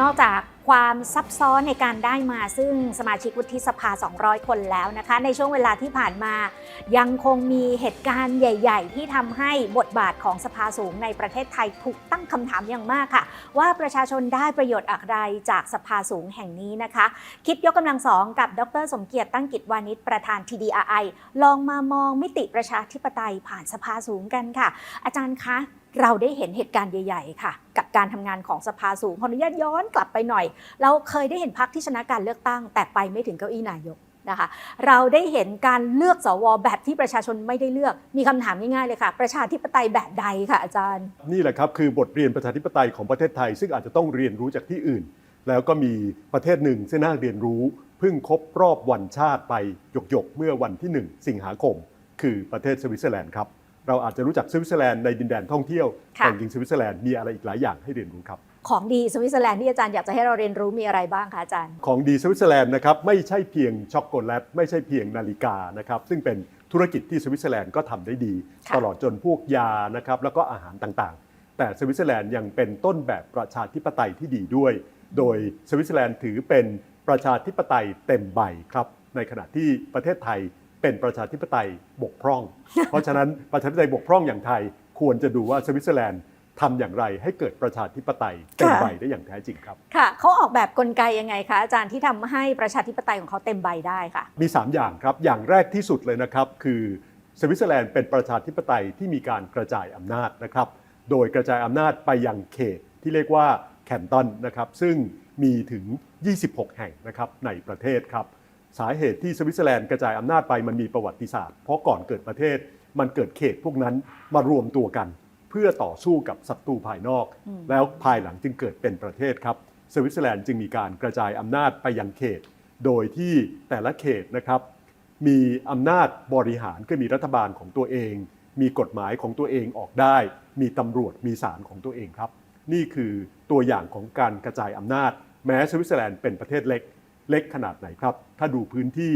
นอกจากความซับซ้อนในการได้มาซึ่งสมาชิกวุฒิสภา 200 คนแล้วนะคะ ในช่วงเวลาที่ผ่านมา ยังคงมีเหตุการณ์ใหญ่ ๆ ที่ทำให้บทบาทของสภาสูงในประเทศไทยถูกตั้งคำถามอย่างมากค่ะ ว่าประชาชนได้ประโยชน์อะไรจากสภาสูงแห่งนี้นะคะ คิดยกกำลังสองกับดร สมเกียรติตั้งกิจวานิชประธาน TDRI ลองมามองมิติประชาธิปไตยผ่านสภาสูงกันค่ะ อาจารย์คะ เราได้เห็นเหตุการณ์ใหญ่ๆ ค่ะ กับการทำงานของสภาสูงขออนุญาตย้อนกลับไปหน่อย เราเคยได้เห็นพักที่ชนะการเลือกตั้ง แต่ไปไม่ถึงเก้าอี้นายกนะคะเราได้เห็นการเลือกสวแบบที่ประชาชนไม่ได้เลือก มีคำถามง่ายๆเลยค่ะ ประชาธิปไตยแบบใดค่ะอาจารย์ นี่แหละครับคือบทเรียนประชาธิปไตยของประเทศไทย ซึ่งอาจจะต้องเรียนรู้จากที่อื่น แล้วก็มีประเทศหนึ่งซึ่น่าเรียนรู้เพิ่งครบรอบวันชาติไปหยกๆเมื่อวันที่ 1 สิงหาคม คือประเทศสวิตเซอร์แลนด์ครับ เราอาจจะรู้จักสวิตเซอร์แลนด์ในดินแดนท่องเที่ยวค่ะแต่จริงๆสวิตเซอร์แลนด์มีอะไรอีกหลายอย่างให้เรียนรู้ครับของดีสวิตเซอร์แลนด์ที่อาจารย์อยากจะให้เราเรียนรู้มีอะไรบ้างคะอาจารย์ ของดีสวิตเซอร์แลนด์นะครับไม่ใช่เพียงช็อกโกแลตไม่ใช่เพียงนาฬิกานะครับซึ่งเป็นธุรกิจที่สวิตเซอร์แลนด์ก็ทำได้ดีค่ะตลอดจนพวกยานะครับแล้วก็อาหารต่างๆ แต่สวิตเซอร์แลนด์ยังเป็นต้นแบบประชาธิปไตยที่ดีด้วย โดยสวิตเซอร์แลนด์ถือเป็นประชาธิปไตยเต็มใบครับในขณะที่ประเทศไทย เป็นประชาธิปไตยบกพร่อง เพราะฉะนั้นประชาธิปไตยบกพร่องอย่างไทย ควรจะดูว่าสวิตเซอร์แลนด์ทำอย่างไรให้เกิดประชาธิปไตยเต็มค่ะใบได้อย่างแท้จริงครับ ค่ะเขาออกแบบกลไกยังไงคะอาจารย์ที่ทำให้ประชาธิปไตยของเขาเต็มใบได้ค่ะ มี 3 อย่างครับ อย่างแรกที่สุดเลยนะครับ คือสวิตเซอร์แลนด์เป็นประชาธิปไตยที่มีการกระจายอำนาจนะครับ โดยกระจายอำนาจไปยังเขตที่เรียกว่าแคนตันนะครับ ซึ่งมีถึง 26 แห่งนะครับในประเทศครับ สาเหตุที่สวิตเซอร์แลนด์กระจายอำนาจไปมันมีประวัติศาสตร์ เพราะก่อนเกิดประเทศมันเกิดเขตพวกนั้นมารวมตัวกัน เพื่อต่อสู้กับศัตรูภายนอกอืมแล้วภายหลังจึงเกิดเป็นประเทศครับ สวิตเซอร์แลนด์จึงมีการกระจายอำนาจไปยังเขต โดยที่แต่ละเขตนะครับมีอำนาจบริหารก็มีรัฐบาลของตัวเอง มีกฎหมายของตัวเองออกได้ มีตำรวจมีศาลของตัวเองครับ นี่คือตัวอย่างของการกระจายอำนาจ แม้สวิตเซอร์แลนด์เป็นประเทศเล็ก เล็กขนาดไหนครับ ถ้าดูพื้นที่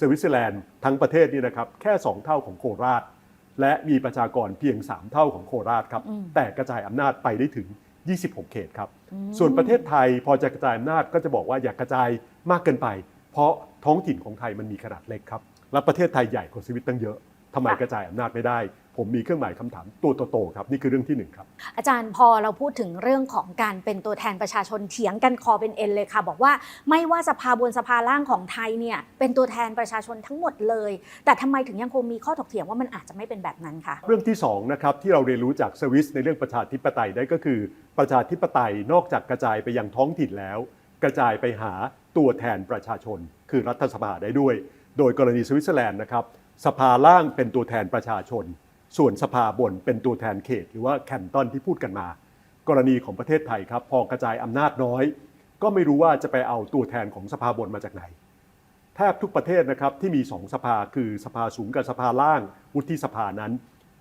สวิตเซอร์แลนด์ทั้งประเทศนี่นะครับแค่ 2 เท่าของโคราช และมีประชากรเพียง 3 เท่าของโคราชครับอืมแต่กระจายอำนาจไปได้ถึง 26 เขตครับอืมส่วนประเทศไทยพอจะกระจายอำนาจก็จะบอกว่าอย่ากระจายมากเกินไป เพราะท้องถิ่นของไทยมันมีขนาดเล็กครับและประเทศไทยใหญ่กว่าสวิตตั้งเยอะทำไมกระจายอำนาจไม่ได้ ผมมีเครื่องหมายคำถามตัวโตๆครับนี่คือเรื่องที่หนึ่งครับ อาจารย์พอเราพูดถึงเรื่องของการเป็นตัวแทนประชาชนเถียงกันคอเป็นเอ็นเลยค่ะ บอกว่าไม่ว่าสภาบนสภาล่างของไทยเนี่ยเป็นตัวแทนประชาชนทั้งหมดเลย แต่ทำไมถึงยังคงมีข้อถกเถียงว่ามันอาจจะไม่เป็นแบบนั้นค่ะเรื่องที่2นะครับที่เราเรียนรู้จากสวิสในเรื่องประชาธิปไตยได้ก็คือ ประชาธิปไตยนอกจากกระจายไปยังท้องถิ่นแล้ว กระจายไปหาตัวแทนประชาชน คือรัฐสภาได้ด้วย โดยกรณีสวิตเซอร์แลนด์นะครับสภาล่างเป็นตัวแทนประชาชน ส่วนสภาบนเป็นตัวแทนเขต หรือว่าแคนตันที่พูดกันมา กรณีของประเทศไทยครับ พอกระจายอำนาจน้อย ก็ไม่รู้ว่าจะไปเอาตัวแทนของสภาบนมาจากไหน แทบทุกประเทศนะครับที่มีสองสภาคือสภาสูงกับสภาล่าง วุฒิสภานั้น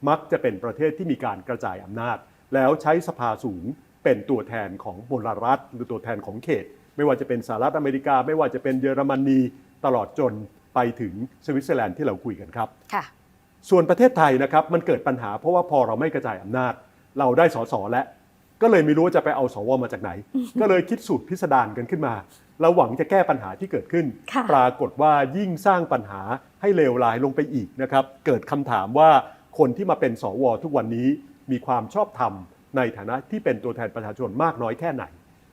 มักจะเป็นประเทศที่มีการกระจายอำนาจ แล้วใช้สภาสูงเป็นตัวแทนของบนรัฐ หรือตัวแทนของเขต ไม่ว่าจะเป็นสหรัฐอเมริกา ไม่ว่าจะเป็นเยอรมนีตลอดจนไปถึงสวิตเซอร์แลนด์ที่เราคุยกันครับค่ะ ส่วนประเทศไทยนะครับมันเกิดปัญหาเพราะว่าพอเราไม่กระจายอำนาจ เราได้สสแล้วก็เลยไม่รู้ว่าจะไปเอาสวมาจากไหน ก็เลยคิดสูตรพิสดารกันขึ้นมาเราหวังจะแก้ปัญหาที่เกิดขึ้นค่ะปรากฏว่ายิ่งสร้างปัญหาให้เลวร้ายลงไปอีกนะครับ เกิดคำถามว่าคนที่มาเป็นสวทุกวันนี้มีความชอบธรรมในฐานะที่เป็นตัวแทนประชาชนมากน้อยแค่ไหน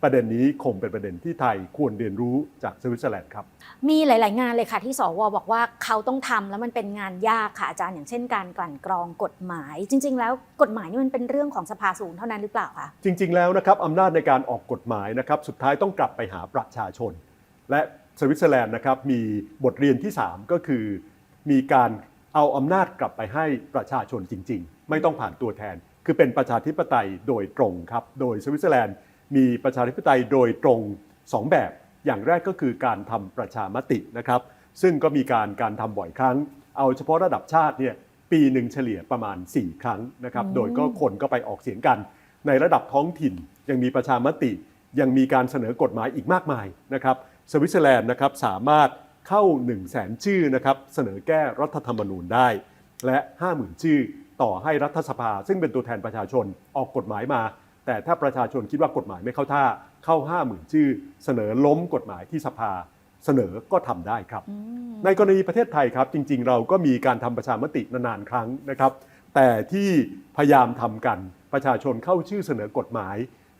ประเด็นนี้คงเป็นประเด็นที่ไทยควรเรียนรู้จากสวิตเซอร์แลนด์ครับ มีหลาย ๆ งานเลยค่ะที่สวบอกว่าเขาต้องทำแล้วมันเป็นงานยากค่ะอาจารย์อย่างเช่นการกลั่นกรองกฎหมาย จริง ๆ แล้วกฎหมายนี่มันเป็นเรื่องของสภาสูงเท่านั้นหรือเปล่าคะจริง ๆ แล้วนะครับอำนาจในการออกกฎหมายนะครับสุดท้ายต้องกลับไปหาประชาชน และสวิตเซอร์แลนด์นะครับมีบทเรียนที่ 3 ก็คือ มีการเอาอำนาจกลับไปให้ประชาชนจริง ๆ ไม่ต้องผ่านตัวแทน คือเป็นประชาธิปไตยโดยตรงครับโดยสวิตเซอร์แลนด์ มีประชาธิปไตยโดยตรง 2 แบบ อย่างแรกก็คือการทำประชามตินะครับ ซึ่งก็มีการการทำบ่อยครั้ง เอาเฉพาะระดับชาติเนี่ยปีหนึ่งเฉลี่ยประมาณ 4 ครั้งนะครับอืมโดยก็คนก็ไปออกเสียงกัน ในระดับท้องถิ่นยังมีประชามติ ยังมีการเสนอกฎหมายอีกมากมายนะครับ สวิตเซอร์แลนด์นะครับสามารถเข้า 1 0 0 0 0แสนชื่อนะครับเสนอแก้รัฐธรรมนูญได้ และ 50,000 ชื่อต่อให้รัฐสภา ซึ่งเป็นตัวแทนประชาชนออกกฎหมายมา แต่ถ้าประชาชนคิดว่ากฎหมายไม่เข้าท่าเข้า5 0,000ชื่อ เสนอล้มกฎหมายที่สภาเสนอก็ทำได้ครับอืมในกรณีประเทศไทยครับ จริง ๆ เราก็มีการทำประชามตินานๆครั้งนะครับ แต่ที่พยายามทำกันประชาชนเข้าชื่อเสนอกฎหมาย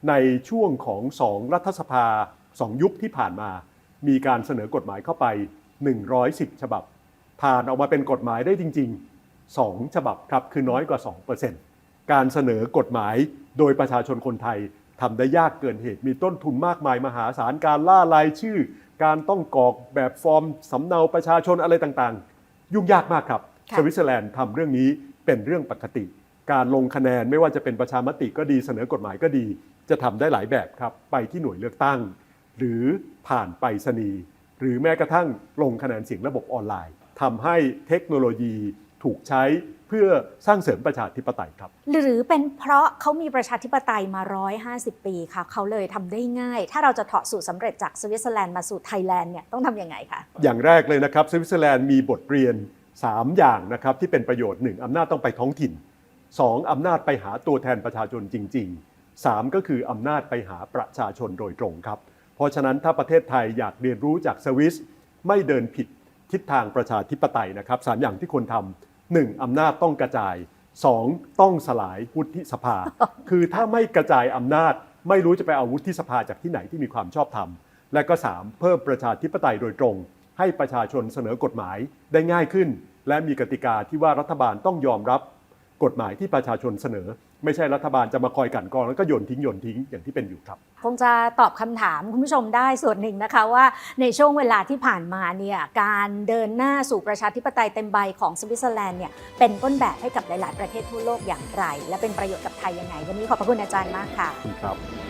ในช่วงของสองรัฐสภาสองยุคที่ผ่านมา มีการเสนอกฎหมายเข้าไป 110 ฉบับ ผ่านออกมาเป็นกฎหมายได้จริง ๆ 2 ฉบับครับคือน้อยกว่า 2%การเสนอกฎหมาย โดยประชาชนคนไทยทำได้ยากเกินเหตุ มีต้นทุนมากมายมหาศาลการล่ารายชื่อ การต้องกรอกแบบฟอร์มสำเนาประชาชนอะไรต่างๆ ยุ่งยากมากครับค่ะสวิตเซอร์แลนด์ทำเรื่องนี้เป็นเรื่องปกติ การลงคะแนนไม่ว่าจะเป็นประชามติก็ดีเสนอกฎหมายก็ดี จะทำได้หลายแบบครับ ไปที่หน่วยเลือกตั้ง หรือผ่านไปรษณีย์หรือแม้กระทั่งลงคะแนนเสียงระบบออนไลน์ทำให้เทคโนโลยี ถูกใช้เพื่อสร้างเสริมประชาธิปไตยครับ หรือเป็นเพราะเขามีประชาธิปไตยมา 150 ปีค่ะ เขาเลยทำได้ง่าย ถ้าเราจะเถาะสูตรสำเร็จจากสวิตเซอร์แลนด์มาสู่ไทยแลนด์เนี่ยต้องทำยังไงคะ อย่างแรกเลยนะครับสวิตเซอร์แลนด์มีบทเรียน 3 อย่างนะครับที่เป็นประโยชน์ 1. อำนาจต้องไปท้องถิ่น 2. อำนาจไปหาตัวแทนประชาชนจริง ๆ 3. ก็คืออำนาจไปหาประชาชนโดยตรงครับ เพราะฉะนั้นถ้าประเทศไทยอยากเรียนรู้จากสวิสไม่เดินผิดทิศทางประชาธิปไตยนะครับสามอย่างที่ควรทำ หนึ่งอำนาจต้องกระจาย 2. ต้องสลายวุฒิสภา คือถ้าไม่กระจายอำนาจไม่รู้จะไปเอาวุฒิสภาจากที่ไหนที่มีความชอบธรรม และก็ 3. เพิ่มประชาธิปไตยโดยตรง ให้ประชาชนเสนอกฎหมายได้ง่ายขึ้น และมีกติกาที่ว่ารัฐบาลต้องยอมรับ กฎหมายที่ประชาชนเสนอ ไม่ใช่รัฐบาลจะมาคอยกลั่นกรองแล้วก็โยนทิ้งโยนทิ้งอย่างที่เป็นอยู่ครับ คงจะตอบคำถามคุณผู้ชมได้ส่วนหนึ่งนะคะว่าในช่วงเวลาที่ผ่านมาเนี่ยการเดินหน้าสู่ประชาธิปไตยเต็มใบของสวิตเซอร์แลนด์เนี่ยเป็นต้นแบบให้กับหลาย ๆ ประเทศทั่วโลกอย่างไร และเป็นประโยชน์กับไทยยังไง วันนี้ขอบพระคุณอาจารย์มากค่ะขอบคุณครับ